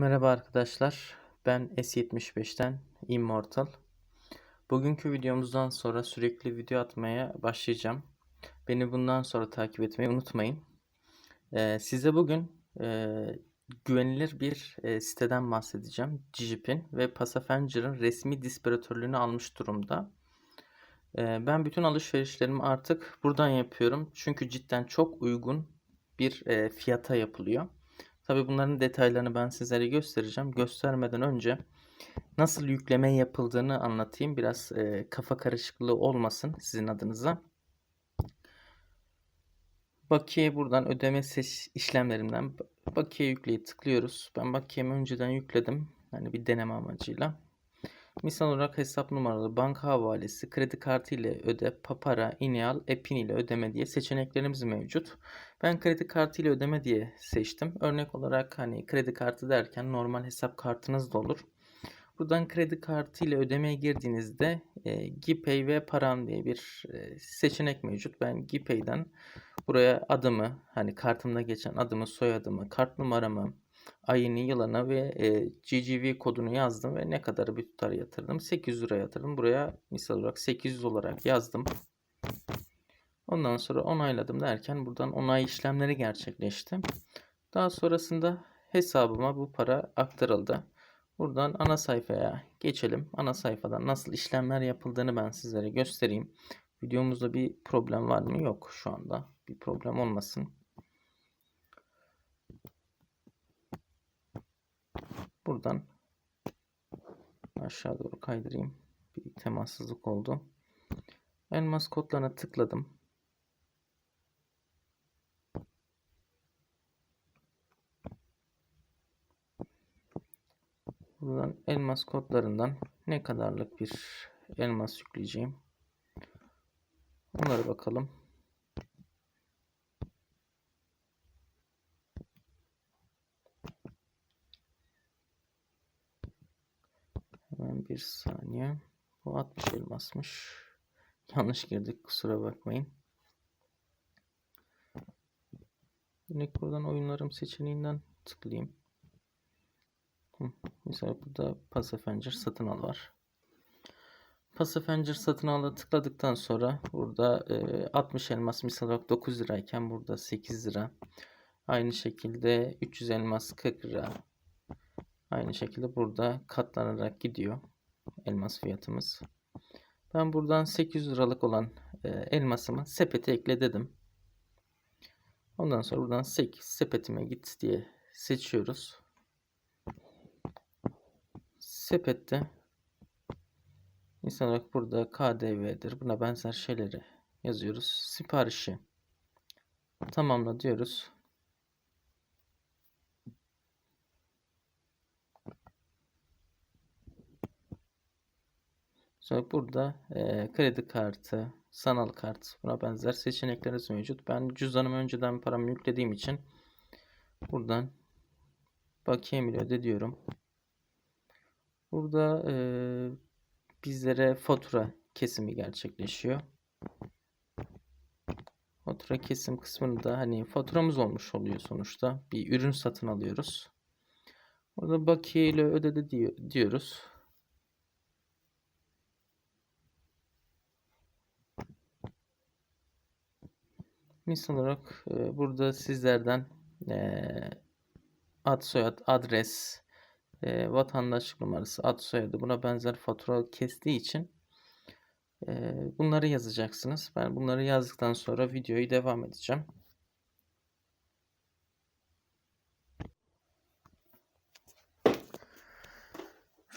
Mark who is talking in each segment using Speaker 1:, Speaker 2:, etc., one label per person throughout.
Speaker 1: Merhaba arkadaşlar. Ben S75'ten Immortal. Bugünkü videomuzdan sonra sürekli video atmaya başlayacağım. Beni bundan sonra takip etmeyi unutmayın. Ee, size bugün e, güvenilir bir e, siteden bahsedeceğim. Digipin ve Passavenger'ın resmi dispiratörlüğünü almış durumda. Ee, ben bütün alışverişlerimi artık buradan yapıyorum. Çünkü cidden çok uygun bir e, fiyata yapılıyor. Tabii bunların detaylarını ben sizlere göstereceğim. Göstermeden önce nasıl yükleme yapıldığını anlatayım. Biraz e, kafa karışıklığı olmasın sizin adınıza. Bakiye buradan ödeme seç işlemlerimden bakiye yükleyi tıklıyoruz. Ben bakiyemi önceden yükledim. Hani bir deneme amacıyla. Misal olarak hesap numaralı, banka havalesi, kredi kartı ile öde, papara, ineal, epin ile ödeme diye seçeneklerimiz mevcut. Ben kredi kartı ile ödeme diye seçtim. Örnek olarak hani kredi kartı derken normal hesap kartınız da olur. Buradan kredi kartı ile ödemeye girdiğinizde e, GPay ve Param diye bir e, seçenek mevcut. Ben GPay'den buraya adımı, hani kartımda geçen adımı, soyadımı, kart numaramı, ayını, yılını ve e, GGV kodunu yazdım ve ne kadar bir tutar yatırdım. 800 lira yatırdım. Buraya misal olarak 800 olarak yazdım. Ondan sonra onayladım derken buradan onay işlemleri gerçekleşti. Daha sonrasında hesabıma bu para aktarıldı. Buradan ana sayfaya geçelim. Ana sayfadan nasıl işlemler yapıldığını ben sizlere göstereyim. Videomuzda bir problem var mı? Yok şu anda. Bir problem olmasın. Buradan aşağı doğru kaydırayım. Bir temassızlık oldu. Elmas kodlarına tıkladım. Buradan elmas kodlarından ne kadarlık bir elmas yükleyeceğim. Onlara bakalım. Hemen bir saniye. Bu 60 elmasmış. Yanlış girdik kusura bakmayın. Direkt buradan oyunlarım seçeneğinden tıklayayım. Mesela burada Passavenger satın al var. Passavenger satın al'a tıkladıktan sonra burada e, 60 elmas misal olarak 9 lirayken burada 8 lira. Aynı şekilde 300 elmas 40 lira. Aynı şekilde burada katlanarak gidiyor elmas fiyatımız. Ben buradan 800 liralık olan e, elmasımı sepete ekle dedim. Ondan sonra buradan 8 sepetime git diye seçiyoruz. Sepette insan olarak burada KDV'dir. Buna benzer şeyleri yazıyoruz. Siparişi tamamla diyoruz. Sonra burada e, kredi kartı, sanal kart buna benzer seçenekleriniz mevcut. Ben cüzdanımı önceden paramı yüklediğim için buradan bakiye ile öde diyorum. Burada e, bizlere fatura kesimi gerçekleşiyor. Fatura kesim kısmını da hani faturamız olmuş oluyor sonuçta. Bir ürün satın alıyoruz. Burada bakiye ile ödedi diyoruz. Misal olarak burada sizlerden ad soyad adres vatandaşlık numarası ad soyadı buna benzer fatura kestiği için bunları yazacaksınız. Ben bunları yazdıktan sonra videoyu devam edeceğim.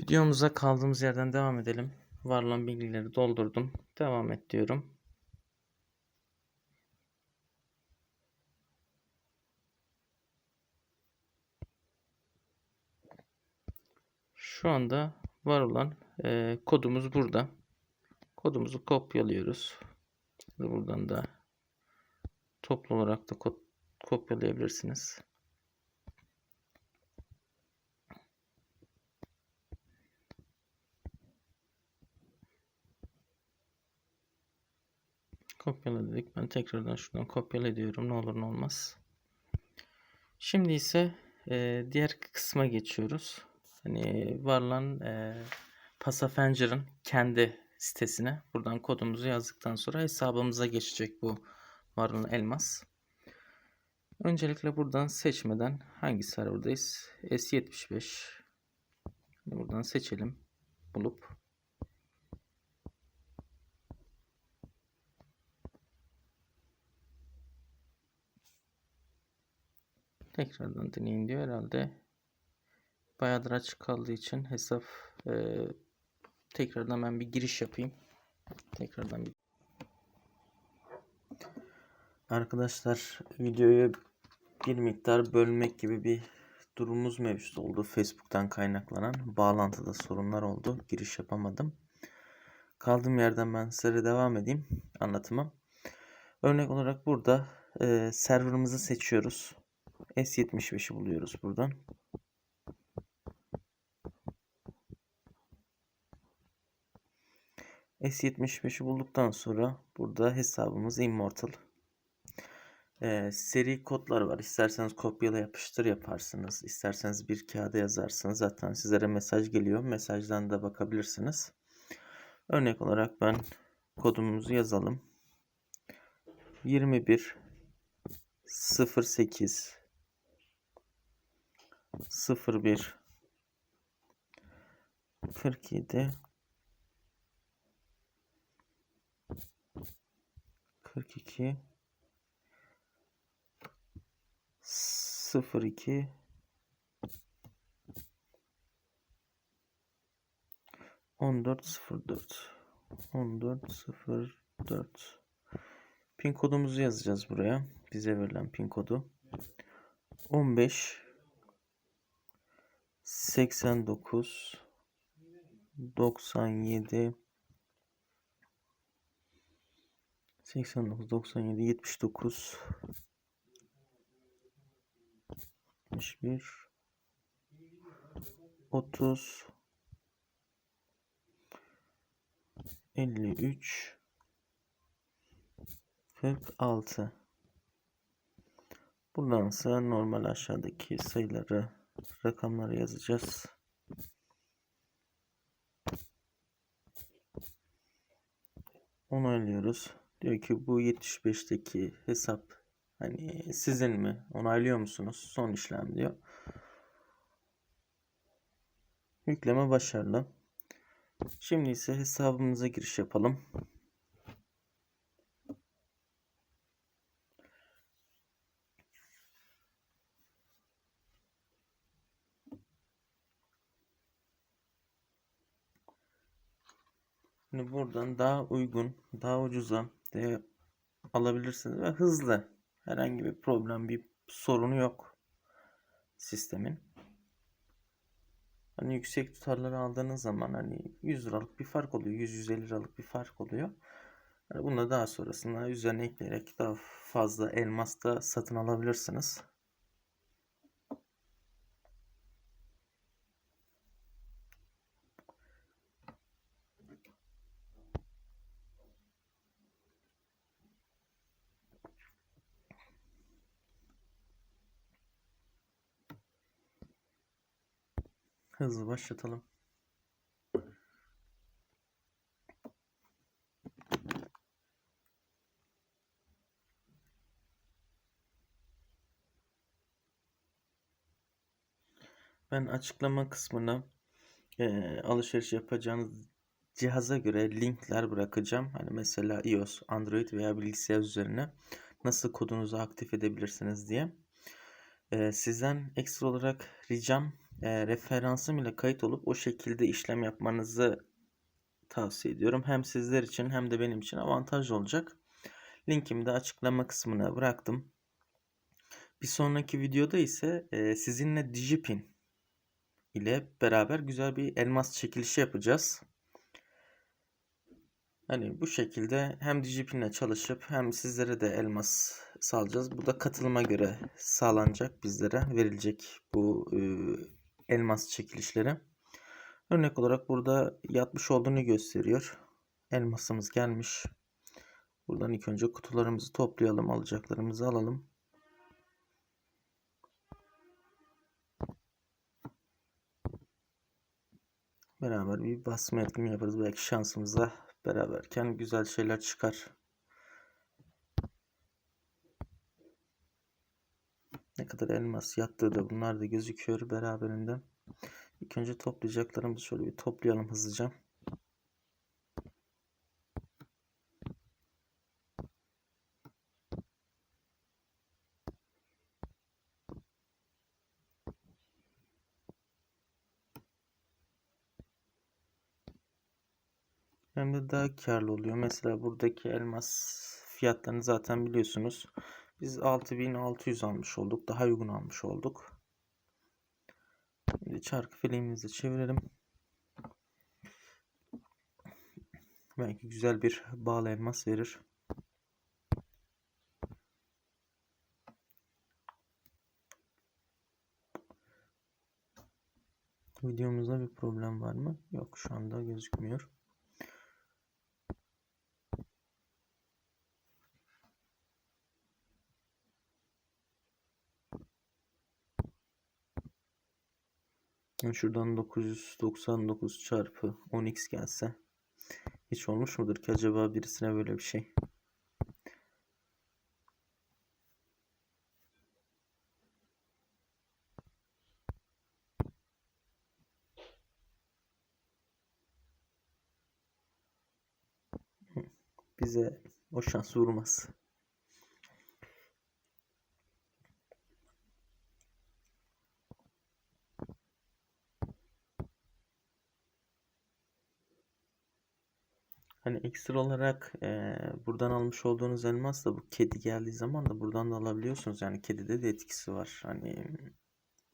Speaker 1: Videomuza kaldığımız yerden devam edelim. Varlan bilgileri doldurdum. Devam et diyorum. Şu anda var olan e, kodumuz burada. Kodumuzu kopyalıyoruz. Buradan da toplu olarak da kod, kopyalayabilirsiniz. Kopyala dedik. Ben tekrardan şuradan kopyala ediyorum. Ne olur ne olmaz. Şimdi ise e, diğer kısma geçiyoruz. Hani varlan e, Pasavenger'ın kendi sitesine buradan kodumuzu yazdıktan sonra hesabımıza geçecek bu varlan elmas. Öncelikle buradan seçmeden hangi serverdayız? S75. Buradan seçelim. Bulup. Tekrardan deneyin diyor herhalde. Bayağıdır açık kaldığı için hesap e, tekrardan ben bir giriş yapayım. Tekrardan bir Arkadaşlar videoyu bir miktar bölmek gibi bir durumumuz mevcut oldu. Facebook'tan kaynaklanan bağlantıda sorunlar oldu. Giriş yapamadım. Kaldığım yerden ben size devam edeyim anlatıma. Örnek olarak burada e, serverımızı seçiyoruz. S75'i buluyoruz buradan. S75'i bulduktan sonra burada hesabımız Immortal. Ee, seri kodlar var. İsterseniz kopyala yapıştır yaparsınız. İsterseniz bir kağıda yazarsınız. Zaten sizlere mesaj geliyor. Mesajdan da bakabilirsiniz. Örnek olarak ben kodumuzu yazalım. 21 08 01 47 42 02 1404 1404 Pin kodumuzu yazacağız buraya. Bize verilen pin kodu. 15 89 97 89 97 79 61 30 53 46 Buradan ise normal aşağıdaki sayıları rakamları yazacağız. Onaylıyoruz. Diyor ki bu 75'teki hesap hani sizin mi? Onaylıyor musunuz? Son işlem diyor. Yükleme başarılı. Şimdi ise hesabımıza giriş yapalım. Şimdi buradan daha uygun, daha ucuza de alabilirsiniz ve hızlı. Herhangi bir problem, bir sorunu yok sistemin. Hani yüksek tutarları aldığınız zaman hani 100 liralık bir fark oluyor, 100-150 liralık bir fark oluyor. Yani bunu da daha sonrasında üzerine ekleyerek daha fazla elmas da satın alabilirsiniz. Hızlı başlatalım. Ben açıklama kısmına e, alışveriş yapacağınız cihaza göre linkler bırakacağım. Hani mesela iOS, Android veya bilgisayar üzerine nasıl kodunuzu aktif edebilirsiniz diye. E, sizden ekstra olarak ricam e, referansım ile kayıt olup o şekilde işlem yapmanızı tavsiye ediyorum. Hem sizler için hem de benim için avantaj olacak. Linkimi de açıklama kısmına bıraktım. Bir sonraki videoda ise e, sizinle Digipin ile beraber güzel bir elmas çekilişi yapacağız. Hani bu şekilde hem Digipin'le çalışıp hem sizlere de elmas sağlayacağız. Bu da katılıma göre sağlanacak bizlere verilecek bu e, elmas çekilişleri. Örnek olarak burada yatmış olduğunu gösteriyor. Elmasımız gelmiş. Buradan ilk önce kutularımızı toplayalım. Alacaklarımızı alalım. Beraber bir basma etkinliği yaparız. Belki şansımıza beraberken güzel şeyler çıkar. Ne kadar elmas yattığı da bunlar da gözüküyor beraberinde. İlk önce toplayacaklarımızı şöyle bir toplayalım hızlıca. Hem de daha karlı oluyor. Mesela buradaki elmas fiyatlarını zaten biliyorsunuz. Biz 6600 almış olduk. Daha uygun almış olduk. Şimdi çarkı filemizi çevirelim. Belki güzel bir bağlı elmas verir. Videomuzda bir problem var mı? Yok şu anda gözükmüyor. Şuradan 999 çarpı 10x gelse hiç olmuş mudur ki acaba birisine böyle bir şey? Bize o şans vurmaz. Hani ekstra olarak e, buradan almış olduğunuz elmas da bu kedi geldiği zaman da buradan da alabiliyorsunuz. Yani kedide de etkisi var. Hani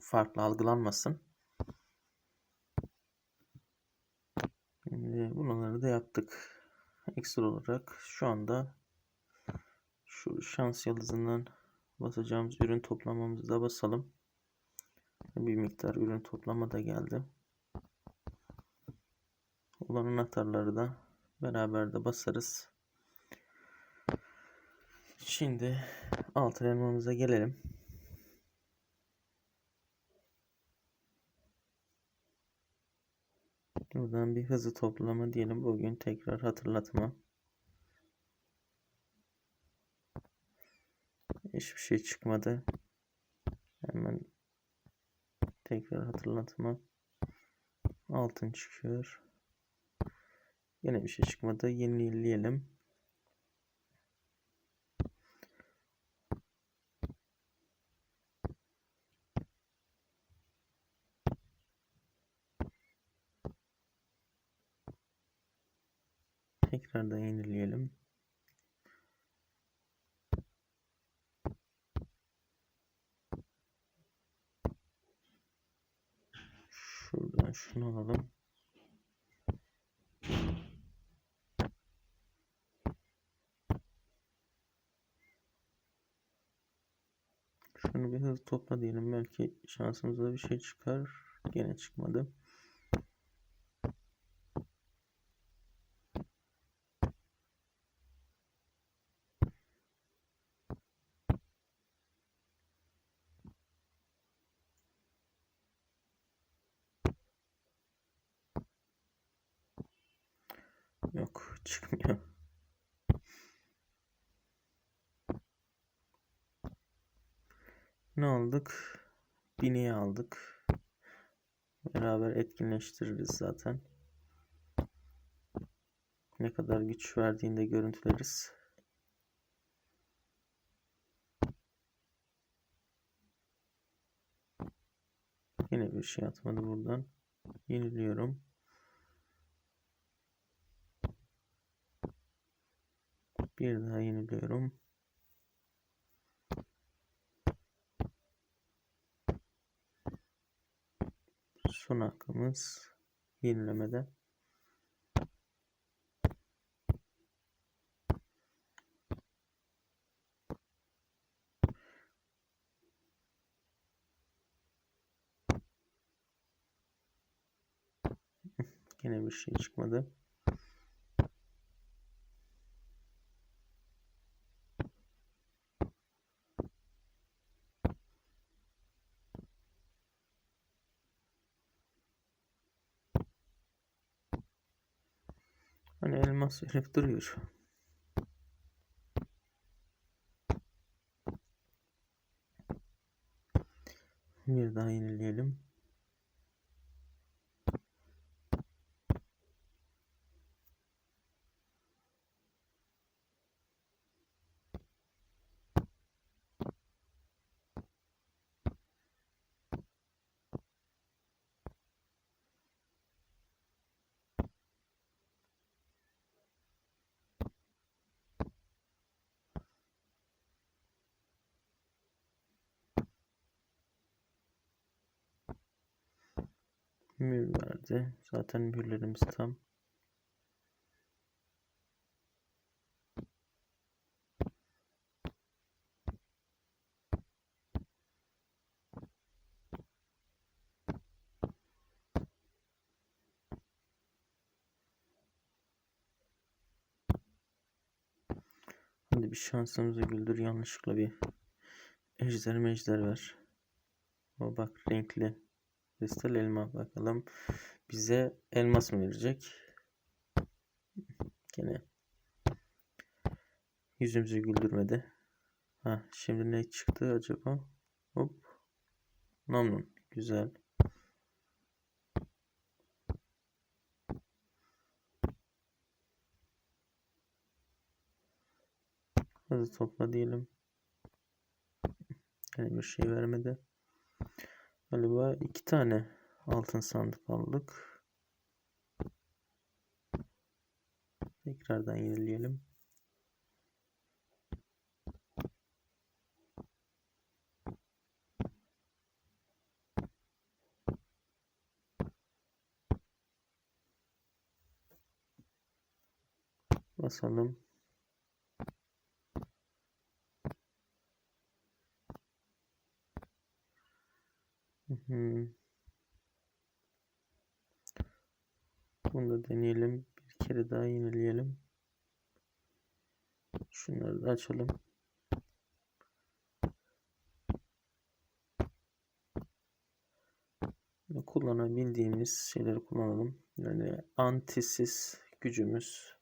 Speaker 1: farklı algılanmasın. Şimdi bunları da yaptık. Ekstra olarak şu anda şu şans yıldızından basacağımız ürün toplamamızı da basalım. Bir miktar ürün toplama da geldi. Olan anahtarları da Beraber de basarız. Şimdi altın elmamıza gelelim. Buradan bir hızlı toplama diyelim. Bugün tekrar hatırlatma. Hiçbir şey çıkmadı. Hemen tekrar hatırlatma. Altın çıkıyor. Yine bir şey çıkmadı. Yenileyelim. Tekrar da yenileyelim. Şuradan şunu alalım. Şunu bir hızlı topla diyelim. Belki şansımıza bir şey çıkar. Gene çıkmadı. Yok çıkmıyor. Ne aldık? Bini'yi aldık. Beraber etkinleştiririz zaten. Ne kadar güç verdiğinde görüntüleriz. Yine bir şey atmadı buradan. Yeniliyorum. Bir daha yeniliyorum. Son hakkımız yenilemede. Yine bir şey çıkmadı. Hani elmas verip duruyor. Bir daha yenileyelim. Mühür verdi. Zaten mühürlerimiz tam. Hadi bir şansımızı güldür. Yanlışlıkla bir ejder mejder ver. O bak renkli. Kristal elma bakalım. Bize elmas mı verecek? Gene yüzümüzü güldürmedi. Ha, şimdi ne çıktı acaba? Hop. Memnun. Güzel. Hadi topla diyelim. Yani bir şey vermedi. Galiba iki tane altın sandık aldık. Tekrardan yenileyelim. Basalım. Hı hı. Da deneyelim. Bir kere daha yenileyelim. Şunları da açalım. Kullanabildiğimiz şeyleri kullanalım. Yani antisiz gücümüz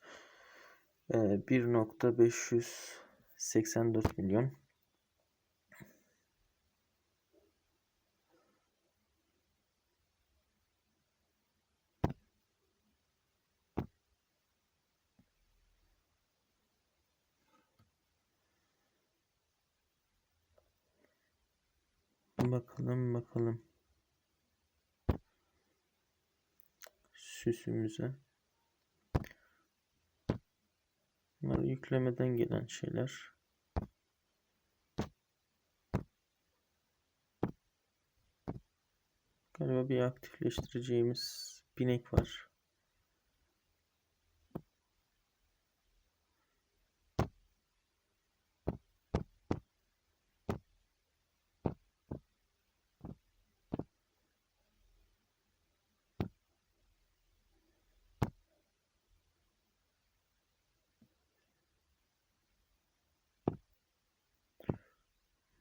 Speaker 1: 1.584 milyon. Bakalım. Süsümüze. Bunlar yüklemeden gelen şeyler. Galiba bir aktifleştireceğimiz binek var.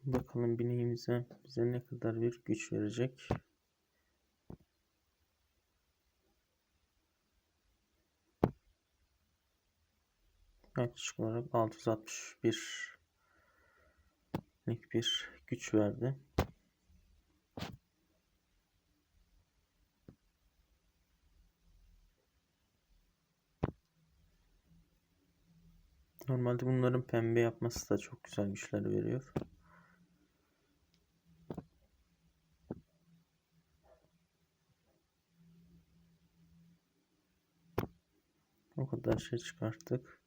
Speaker 1: Bakalım bineğimize bize ne kadar bir güç verecek. Yaklaşık olarak 661 lik bir güç verdi. Normalde bunların pembe yapması da çok güzel güçler veriyor. O kadar şey çıkarttık.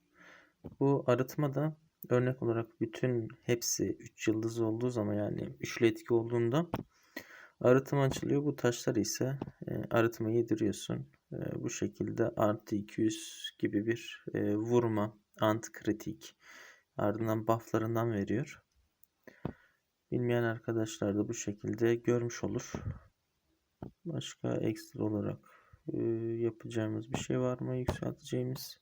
Speaker 1: Bu arıtma da örnek olarak bütün hepsi 3 yıldız olduğu zaman yani üçlü etki olduğunda arıtma açılıyor. Bu taşlar ise e, arıtma yediriyorsun. E, bu şekilde artı 200 gibi bir e, vurma, anti kritik ardından bufflarından veriyor. Bilmeyen arkadaşlar da bu şekilde görmüş olur. Başka ekstra olarak e, yapacağımız bir şey var mı? Yükselteceğimiz.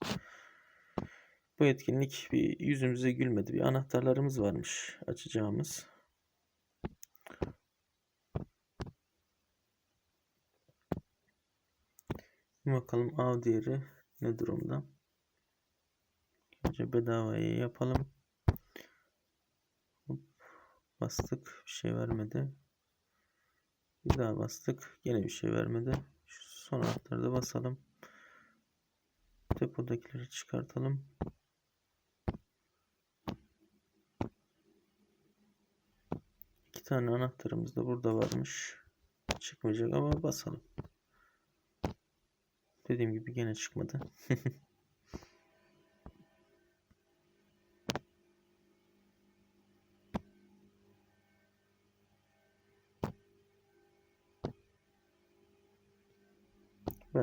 Speaker 1: Bu etkinlik bir yüzümüze gülmedi. Bir anahtarlarımız varmış açacağımız. Bakalım av değeri ne durumda? Önce bedavaya yapalım. Hop, bastık. Bir şey vermedi. Bir daha bastık. Yine bir şey vermedi. Son anahtarı da basalım. Depodakileri çıkartalım. İki tane anahtarımız da burada varmış. Çıkmayacak ama basalım. Dediğim gibi gene çıkmadı.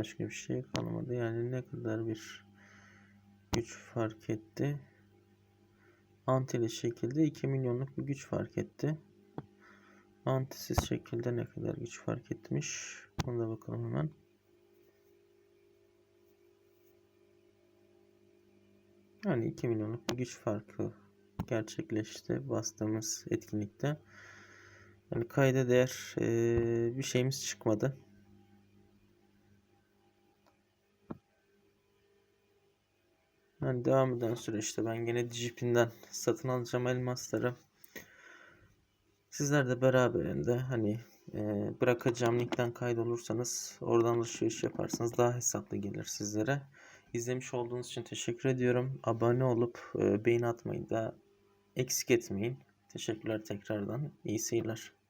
Speaker 1: Başka bir şey kalmadı. Yani ne kadar bir güç fark etti. Antili şekilde 2 milyonluk bir güç fark etti. Antisiz şekilde ne kadar güç fark etmiş. Ona da bakalım hemen. Yani 2 milyonluk bir güç farkı gerçekleşti bastığımız etkinlikte. Yani kayda değer bir şeyimiz çıkmadı. Yani devam eden süreçte ben gene Digipin'den satın alacağım elmasları. Sizler de beraberinde hani e, bırakacağım linkten kaydolursanız oradan alışveriş yaparsanız daha hesaplı gelir sizlere. İzlemiş olduğunuz için teşekkür ediyorum. Abone olup e, beğeni atmayı da eksik etmeyin. Teşekkürler tekrardan. İyi seyirler.